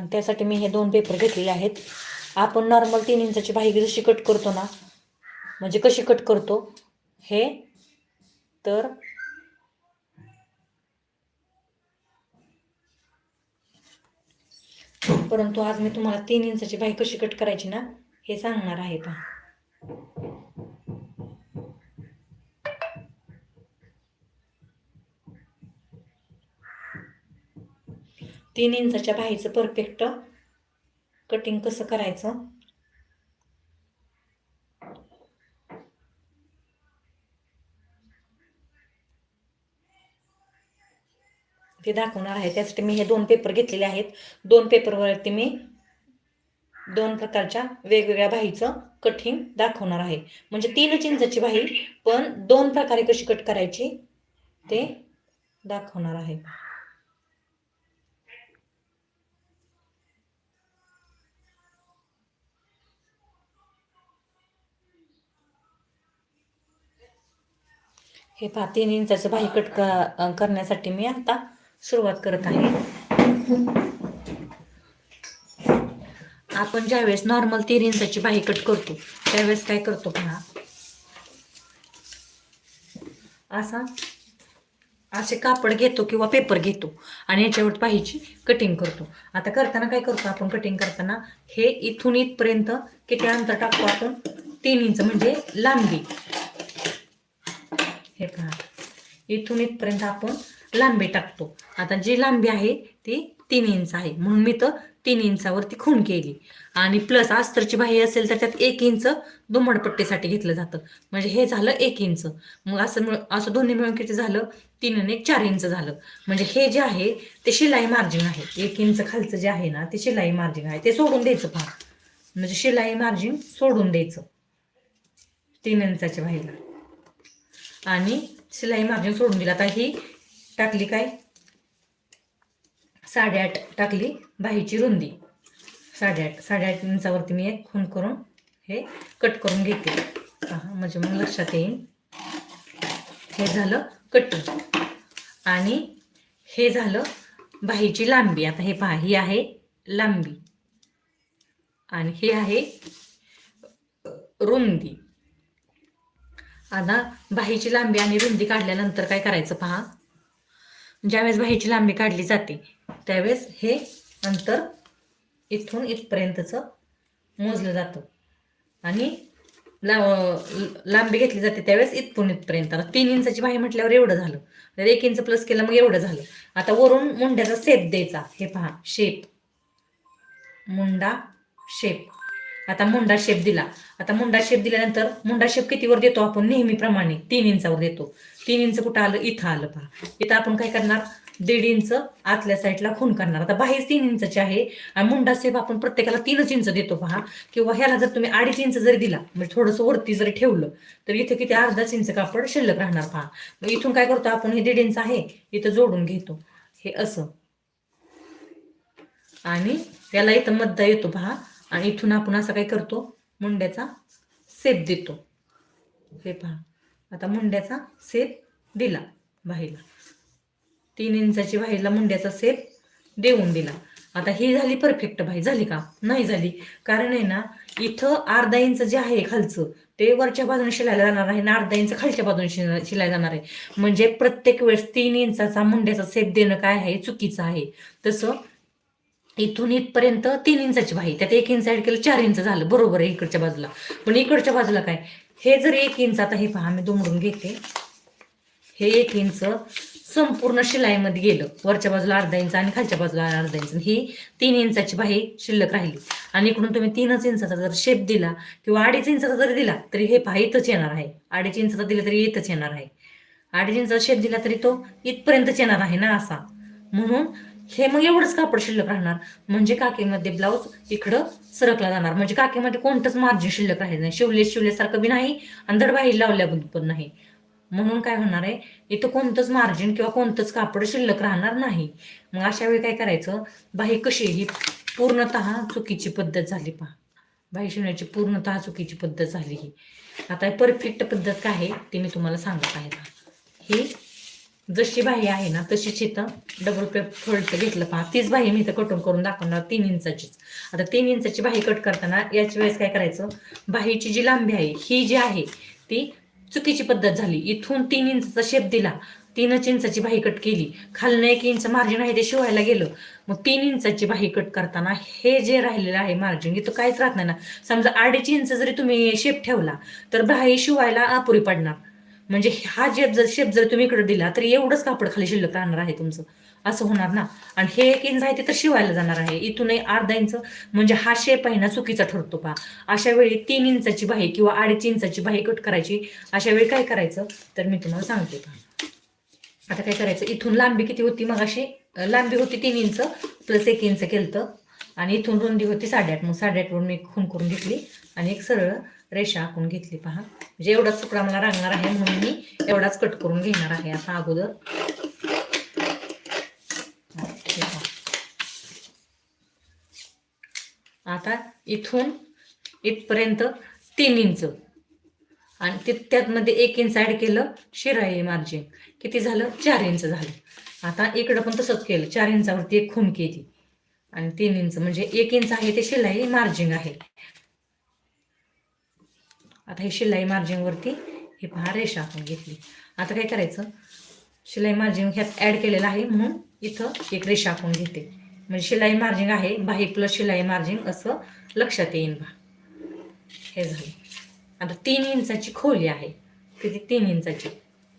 आणि त्यासाठी मी हे दोन पेपर घेतलेले आहेत. आपण नॉर्मल तीन इंचाची बाही जशी कट करतो ना म्हणजे कशी कट करतो? हे तर परंतु आज मी तुम्हाला तीन इंचाची बाही कशी कट करायची ना हे सांगणार आहे पहा. तीन इंचाच्या बाहीचं परफेक्ट कटिंग कसं करायचं? ते दाखवणार आहे. त्यासाठी मी हे दोन पेपर घेतलेले आहेत. दोन पेपरवरती मी दोन प्रकारच्या वेगवेगळ्या बाहीचं कटिंग दाखवणार आहे. म्हणजे तीनच इंचाची बाही पण दोन प्रकारे कशी कट करायची ते दाखवणार आहे. हे पहा तीन इंचाचं बाही कट क- करण्यासाठी मी आता सुरुवात करत आहे. आपण ज्यावेळेस नॉर्मल तीन इंचाची बाही कट करतो त्यावेळेस काय करतो पहा. असा असे कापड घेतो किंवा पेपर घेतो आणि याच्यावर बाहीची कटिंग करतो. आता करताना काय करतो आपण कटिंग करताना हे इथून इथपर्यंत किती अंतर टाकतो आपण? तीन इंच म्हणजे लांबी. हे पहा. इथून इथपर्यंत आपण लांबी टाकतो. आता जी लांबी आहे ती तीन इंच आहे. म्हणून मी तर तीन इंचावरती खूण केली. आणि प्लस अस्तरची बाही असेल तर त्यात एक इंच दुमडपट्टीसाठी घेतलं जातं. म्हणजे हे झालं एक इंच. मग असं मिळ असं दोन्ही मिळून किती झालं? तीन आणि एक चार इंच झालं. म्हणजे हे जे आहे ते शिलाई मार्जिन आहे. एक इंच खालचं जे आहे ना ते शिलाई मार्जिन आहे. ते सोडून द्यायचं फार म्हणजे शिलाई मार्जिन सोडून द्यायचं. तीन इंचाच्या बाहीला आणि शिलाई मार्जिन सोडून दिला. आता ही टाकली काय? साडेआठ टाकली. बाहीची रुंदी. साडेआठ साडेआठ इंचावरती मी एक खून करून हे कट करून घेते. म्हणजे मग लक्षात येईल. हे झालं कटिंग आणि हे झालं बाहीची लांबी. आता हे पहा ही आहे लांबी. आणि हे आहे रुंदी. आता बाहीची लांबी आणि रुंदी काढल्यानंतर काय करायचं पहा. ज्यावेळेस बाहीची लांबी काढली जाते त्यावेळेस हे अंतर इथून इथपर्यंतचं मोजलं जातं. आणि ला लांबी घेतली जाते त्यावेळेस इथून इथपर्यंत. आता तीन इंचाची बाही म्हटल्यावर एवढं झालं. तर एक इंच प्लस केलं मग एवढं झालं. आता वरून मुंड्याचा सेप द्यायचा. हे पहा शेप मुंडा शेप आता मुंडा शेप दिला. आता मुंडा शेप दिल्यानंतर मुंडा शेप कितीवर देतो आपण? नेहमीप्रमाणे तीन इंचावर देतो. तीन इंच कुठं आलं? इथं आलं पहा. इथं आपण काय करणार? दीड इंच आतल्या साईडला खून करणार. आता बाहेर तीन इंचची आहे आणि मुंडा शेप आपण प्रत्येकाला तीनच इंच देतो पहा. किंवा ह्याला जर तुम्ही अडीच इंच जरी दिला म्हणजे थोडंसं वरती जरी ठेवलं तर इथे किती अर्धाच इंच कापड शिल्लक राहणार पहा. मग इथून काय करतो आपण? हे दीड इंच आहे. इथं जोडून घेतो. हे असं. आणि याला इथं मध्य येतो पहा. आणि इथून आपण असं काय करतो? मुंड्याचा सेप देतो. हे पहा. आता मुंड्याचा सेप दिला बाहीला तीन इंचाची बाहीला मुंड्याचा सेप देऊन दिला. आता ही झाली परफेक्ट बाही झाली का? नाही झाली. कारण आहे ना इथं अर्धा इंच जे आहे खालचं ते वरच्या बाजूने शिलायला जाणार आहे आणि अर्धा इंच खालच्या बाजूने शिला- शिलायला जाणार आहे. म्हणजे प्रत्येक वेळेस तीन इंचाचा मुंड्याचा सेप देणं काय आहे? चुकीचं आहे. तसं इथून इथपर्यंत तीन इंचाची बाही त्यात एक इंच ऍड केलं चार इंच झालं. बरोबर आहे इकडच्या बाजूला. पण इकडच्या बाजूला काय? हे जर एक इंच आता हे पहा मी दुमडून घेते. हे एक इंच संपूर्ण शिलाईमध्ये गेलं. वरच्या बाजूला अर्धा इंच आणि खालच्या बाजूला अर्धा इंच. ही तीन इंचाची बाही शिल्लक राहिली. आणि इकडून तुम्ही तीनच इंचाचा जर शेप दिला किंवा अडीच इंचाचा जरी दिला तरी हे पहा इथंच येणार आहे. अडीच इंचाचा दिला तरी इथंच येणार आहे. अडीच इंचाचा शेप दिला तरी तो इथपर्यंतच येणार आहे ना असा. म्हणून हे मग एवढंच कापड शिल्लक राहणार. म्हणजे काकीमध्ये ब्लाऊज इकडं सरकला जाणार. म्हणजे काकीमध्ये कोणतंच मार्जिन शिल्लक राहील नाही. शिवले शिवल्यासारखं बी नाही आणि दडबाही लावल्या पण नाही. म्हणून काय होणार आहे? इथं कोणतंच मार्जिन किंवा कोणतंच कापड शिल्लक राहणार नाही. मग अशा वेळी काय करायचं? बाही कशी ही पूर्णतः चुकीची पद्धत झाली पहा. बाही शिवण्याची पूर्णतः चुकीची पद्धत झाली ही. आता परफेक्ट पद्धत काय आहे? ती मी तुम्हाला सांगत आहे. ही जशी बाही आहे ना तशीच इथं डबल पेप फोल्डचं घेतलं पहा. तीच बाही मी इथं कटून करून दाखवणार तीन इंचाचीच. आता तीन इंचाची बाही कट करताना याच्या वेळेस काय करायचं? बाहीची जी लांबी आहे ही जी आहे ती चुकीची पद्धत झाली. इथून तीन इंचाचा शेप दिला. तीनच इंचाची बाही कट केली. खालनं एक इंच मार्जिन आहे ते शिवायला गेलं. मग तीन इंचाची बाही कट करताना हे जे राहिलेलं आहे मार्जिन इथं काहीच राहत नाही ना. समजा अडीच इंच जरी तुम्ही शेप ठेवला तर बाही शिवायला अपुरी पडणार. म्हणजे हा जेप जर शेप जर तुम्ही इकडे दिला तर एवढंच कापड खाली शिल्लक राहणार आहे तुमचं. असं होणार ना? आणि हे एक इंच आहे ते तर शिवायला जाणार आहे. इथूनही अर्धा इंच म्हणजे हा शेप आहे ना चुकीचा ठरतो पा अशा वेळी तीन इंचाची बाही किंवा अडीच इंचाची बाही कट करायची. अशा वेळी काय करायचं? तर मी तुम्हाला सांगते पहा. आता काय करायचं? इथून लांबी किती होती मग अशी लांबी होती तीन इंच प्लस एक इंच केलं आणि इथून रुंदी होती साडेआठ. मग साडेआठवरून मी खून करून घेतली. आणि एक सरळ रेषा आखून घेतली पहा. म्हणजे एवढाच तुकडा मला रांगणार आहे म्हणून मी एवढाच कट करून घेणार आहे आता अगोदर. आता इथून इथपर्यंत तीन इंच. आणि ते त्यातमध्ये एक इंच ॲड केलं शिराई मार्जिन किती झालं? चार इंच झालं. आता इकडं पण तसंच केलं. चार इंचावरती एक खून केली आणि तीन इंच म्हणजे एक इंच आहे ते शिलाई मार्जिंग आहे. आता हे शिलाई मार्जिनवरती हे पहा रेषा आपण घेतली. आता काय करायचं? शिलाई मार्जिन ह्यात ॲड केलेलं आहे म्हणून इथं एक रेषा आपण घेते. म्हणजे शिलाई मार्जिन आहे बाही प्लस शिलाई मार्जिन असं लक्षात येईन बा. हे झालं. आता तीन इंचाची खोली आहे. किती? तीन इंचाची.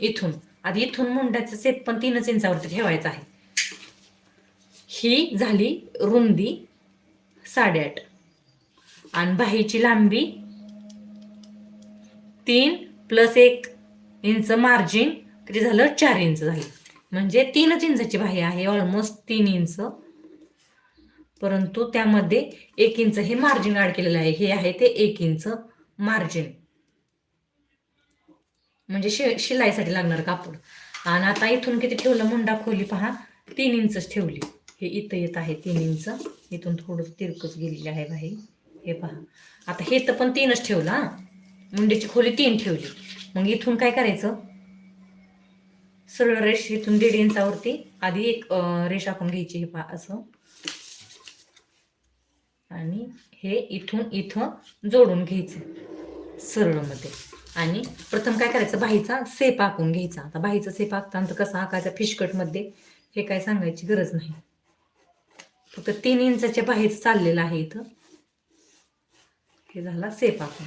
इथून. आधी इथून मुंड्याचं सेप पण तीनच इंचावरती ठेवायचं आहे. ही झाली रुंदी साडेआठ. आणि बाहीची लांबी तीन प्लस एक इंच मार्जिन किती झालं? चार इंच झालं. म्हणजे तीनच इंचाची बाही आहे. ऑलमोस्ट तीन इंच. परंतु त्यामध्ये एक इंच हे मार्जिन ॲड केलेलं आहे. हे आहे ते एक इंच मार्जिन म्हणजे शि शिलाईसाठी लागणार कापड. आणि आता इथून किती ठेवलं? मुंडा खोली पहा. तीन इंचच ठेवली. हे इथं येत आहे तीन इंच. इथून थोडं तिरकच गेलेली आहे बाई हे पहा. आता हे तर पण तीनच ठेवलं हा. मुंडीची खोली तीन ठेवली. मग इथून काय करायचं? सरळ रेष इथून दीड इंचावरती आधी एक रेष आपण घ्यायची हे पा असं. आणि हे इथून इथं जोडून घ्यायचं सरळमध्ये. आणि प्रथम काय करायचं? बाहीचा सेप आखून घ्यायचा. आता बाहीचा सेप आखताना तर कसा आकायचा फिशकटमध्ये हे काय सांगायची गरज नाही. फक्त तीन इंचाच्या बाहेर चाललेलं आहे इथं. हे झाला सेप आखून.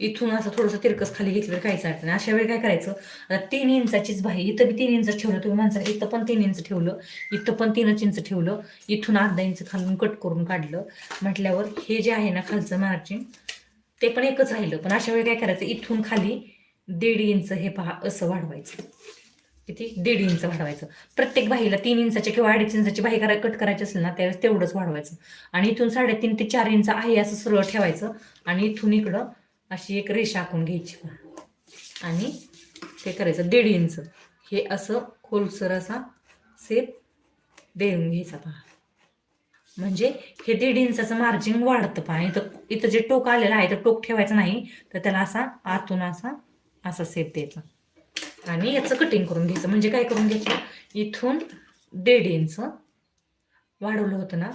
इथून असं थोडंसं तिरकस खाली घेतलं तर काहीच अडचण नाही. अशा वेळी काय करायचं? आता तीन इंचाचीच भाई इथं बी तीन इंच ठेवलं तुम्ही माणसाला इथं पण तीन इंच ठेवलं इथं पण तीनच इंच ठेवलं इथून अर्धा इंच खालून कट करून काढलं. म्हटल्यावर हे जे आहे ना खालचं मार्जिन ते पण एकच राहिलं. पण अशा वेळी काय करायचं? इथून खाली दीड इंच हे पहा असं वाढवायचं. किती? दीड इंच वाढवायचं. प्रत्येक बाहीला तीन इंचाची किंवा अडीच इंचाची बाही करा कट करायची असेल ना त्यावेळेस तेवढंच वाढवायचं. आणि इथून साडेतीन ते चार इंच आहे असं सरळ ठेवायचं. आणि इथून इकडं अशी एक रेषा आखून घ्यायची पहा आणि ते करायचं दीड इंच. हे असं खोलसर असा सेप देऊन घ्यायचा पहा म्हणजे हे दीड इंचाचं मार्जिन वाढतं पहा इथं इथं जे टोक आलेलं आहे तर टोक ठेवायचं नाही तर त्याला असा आतून असा असा सेप द्यायचा. आणि याचं कटिंग करून घ्यायचं. म्हणजे काय करून घ्यायचं? इथून दीड इंच वाढवलं होतं ना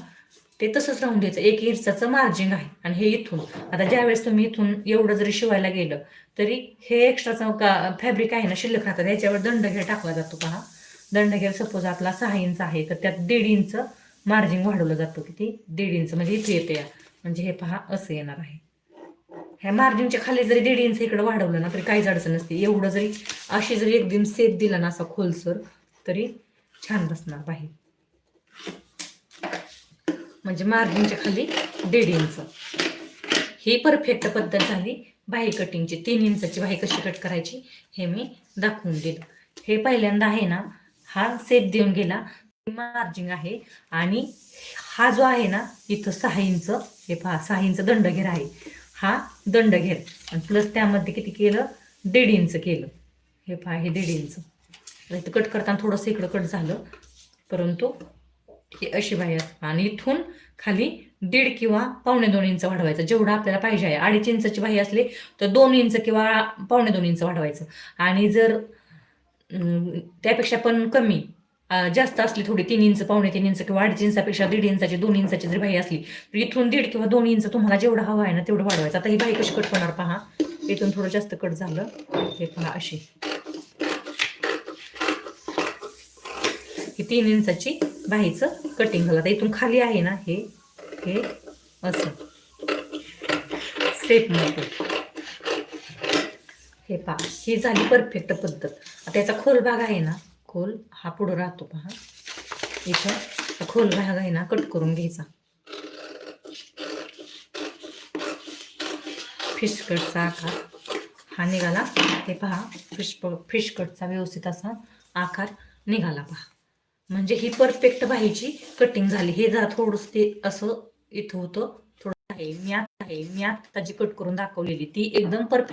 ते तसंच राहून द्यायचं. एक इंचाचं मार्जिन आहे. आणि हे इथून. आता ज्यावेळेस तुम्ही इथून एवढं जरी शिवायला गेलं तरी हे एक्स्ट्राचं का फॅब्रिक आहे ना शिल्लक राहतं त्याच्यावर दंडघेर टाकला जातो पहा. दंडघेर सपोज आपला सहा इंच आहे तर त्यात दीड इंच मार्जिन वाढवलं जातं. किती? दीड इंच म्हणजे इथे येते. या म्हणजे हे पहा असं येणार आहे. ह्या मार्जिनच्या खाली जरी दीड इंच इकडे वाढवलं ना तरी काहीच अडचण नसते. एवढं जरी अशी जरी एकदम सेप दिला ना असा खोलसर तरी छान बसणार बाहेर म्हणजे मार्जिनच्या खाली दीड इंच. ही परफेक्ट पद्धत झाली. बाही कटिंगची तीन इंचाची बाही कशी कट करायची हे मी दाखवून दिलं हे पहिल्यांदा आहे ना हा सेप देऊन गेला मार्जिंग आहे. आणि हा जो आहे ना इथं सहा इंच हे पहा सहा इंच दंडघेर आहे. हा दंडघेर. आणि प्लस त्यामध्ये किती केलं? दीड इंच केलं. हे पहा हे दीड इंच. इथं कट करताना थोडंसं इकडं कट झालं. परंतु ही अशी बाही असते. आणि इथून खाली दीड किंवा पावणे दोन इंच वाढवायचं. जेवढं आपल्याला पाहिजे आहे. अडीच इंचाची बाही असली तर दोन इंच किंवा पावणे दोन इंच वाढवायचं. आणि जर त्यापेक्षा पण कमी जास्त असली थोडी तीन इंच पावणे तीन इंच किंवा अडीच इंचापेक्षा दीड इंचाची दोन इंचाची जरी बाई असली तर इथून दीड किंवा दोन इंच तुम्हाला जेवढं हवं आहे ना तेवढं वाढवायचं. आता ही बाई कशी कट होणार पहा. इथून थोडं जास्त कट झालं. हे पहा अशी. ही तीन इंचाची बाईचं कटिंग झालं. इथून खाली आहे ना हे हे असं. सेपमध्ये हे पहा ही झाली परफेक्ट पद्धत. आता याचा खोल भाग आहे ना खोल हा पुढं राहतो पहा. इथं खोल भाग आहे ना कट करून घ्यायचा. फिश कटचा आकार. हा निघाला. हे पहा फिश फिश कटचा व्यवस्थित असा आकार निघाला पहा. म्हणजे ही परफेक्ट बाहीची कटिंग झाली. हे जरा थोडंसं ते असं इथं होतं. थोडं आहे मी आता आहे मी आता जी कट करून दाखवलेली. ती एकदम परफेक्ट